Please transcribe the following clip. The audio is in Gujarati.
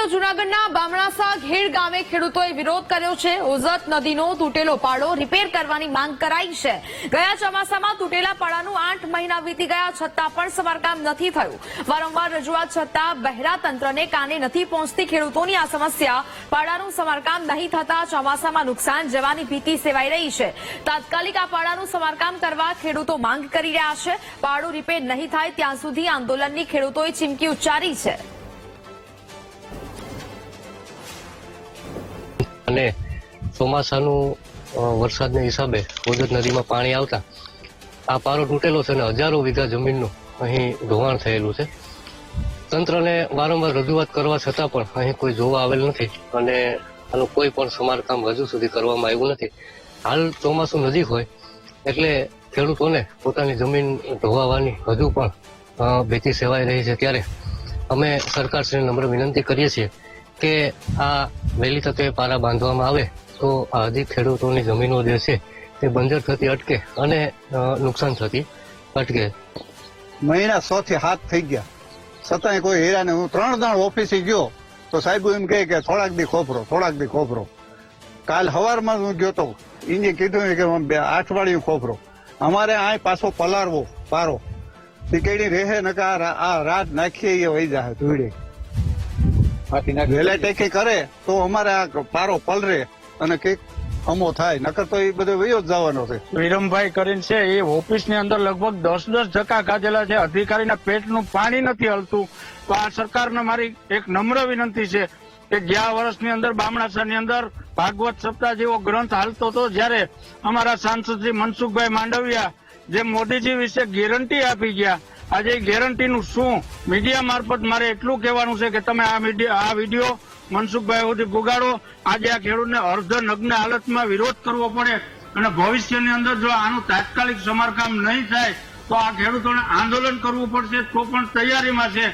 તો જુનાગઢના બામણાસા ઘેડ ગામે ખેડૂતોએ વિરોધ કર્યો છે. ઓઝત નદીનો તૂટેલો પાડો રિપેર કરવાની માંગ કરાઈ છે. ગયા ચોમાસામાં તૂટેલા પાડાનું આઠ મહિના વીતી ગયા છતાં પણ સમારકામ નથી થયું. વારંવાર રજૂઆત છતાં બહેરા તંત્રને કાને નથી પહોંચતી ખેડૂતોની આ સમસ્યા. પાડાનું સમારકામ નહીં થતા ચોમાસામાં નુકસાન જવાની ભીતિ સેવાઈ રહી છે. તાત્કાલિક આ પાડાનું સમારકામ કરવા ખેડૂતો માંગ કરી રહ્યા છે. પાડું રિપેર નહીં થાય ત્યાં સુધી આંદોલનની ખેડૂતોએ ચીમકી ઉચ્ચારી છે. અને ચોમાસાનું વરસાદને હિસાબે ઓજત નદીમાં પાણી આવતા. આ પારો તૂટેલો છે અને હજારો વીઘા જમીનનું અહીં ધોવાણ થયેલું છે. તંત્રને વારંવાર રજૂઆત કરવા છતાં પણ અહીં કોઈ જોવા આવેલ નથી અને આનું કોઈ પણ સમારકામ હજુ સુધી કરવામાં આવ્યું નથી. હાલ ચોમાસું નજીક હોય એટલે ખેડૂતોને પોતાની જમીન ધોવાવાની હજુ પણ ભીતિ સેવાઈ રહી છે ત્યારે અમે સરકારશ્રીને નમ્ર વિનંતી કરીએ છીએ કે આ વહેલી તકે પારા બાંધવામાં આવે, તો હજી ખેડૂતોની જમીનો જે છે તે બંજર થતી અટકે અને નુકસાન થતી અટકે. મહિના સો થી હાથ થઈ ગયા. છતાંય કોઈ હેરાને હું ત્રણ દાણ ઓફિસે ગયો, તો સાહેબ એમ કહે કે થોડાક દી ખોપરો, થોડાક દી ખોપરો. કાલ સવારમાં હું ગયો તો એને કીધું કે આમ બે અઠવાડિયું ખોપરો. અમારે આ પાછો પલારવો પારો. ટીકેડી રહે નકા આ રાત નાખીએ એ વહી જાય ધૂળે વહેલા ટેકે કરે તો અમારે આ પારો પલરે અને કંઈક અમો થાય નકર તો એ બધો વયો જ જવાનો છે. વિરમભાઈ કરીને છે એ ઓફિસની અંદર લગભગ દસ દસ ધક્કા ખાધેલા છે. અધિકારીના પેટનું પાણી નથી હલતું. તો આ સરકારને મારી એક નમ્ર વિનંતી છે કે ગયા વર્ષની અંદર બામણાસાની અંદર ભાગવત સપ્તાહ જેવો ગ્રંથ હાલતો હતો જ્યારે અમારા સાંસદ શ્રી મનસુખભાઈ માંડવિયા જે મોદીજી વિશે ગેરંટી આપી ગયા આજે ગેરંટીનું શું? મીડિયા મારફત મારે એટલું કહેવાનું છે કે તમે આ મીડિયા આ વીડિયો મનસુખભાઈ સુધી પુગાડો. આજે આ ખેડૂતને અર્ધ નગ્ન હાલતમાં વિરોધ કરવો પડે અને ભવિષ્યની અંદર જો આનું તાત્કાલિક સમારકામ નહીં થાય, તો આ ખેડૂતોને આંદોલન કરવું પડશે તો પણ તૈયારીમાં છે.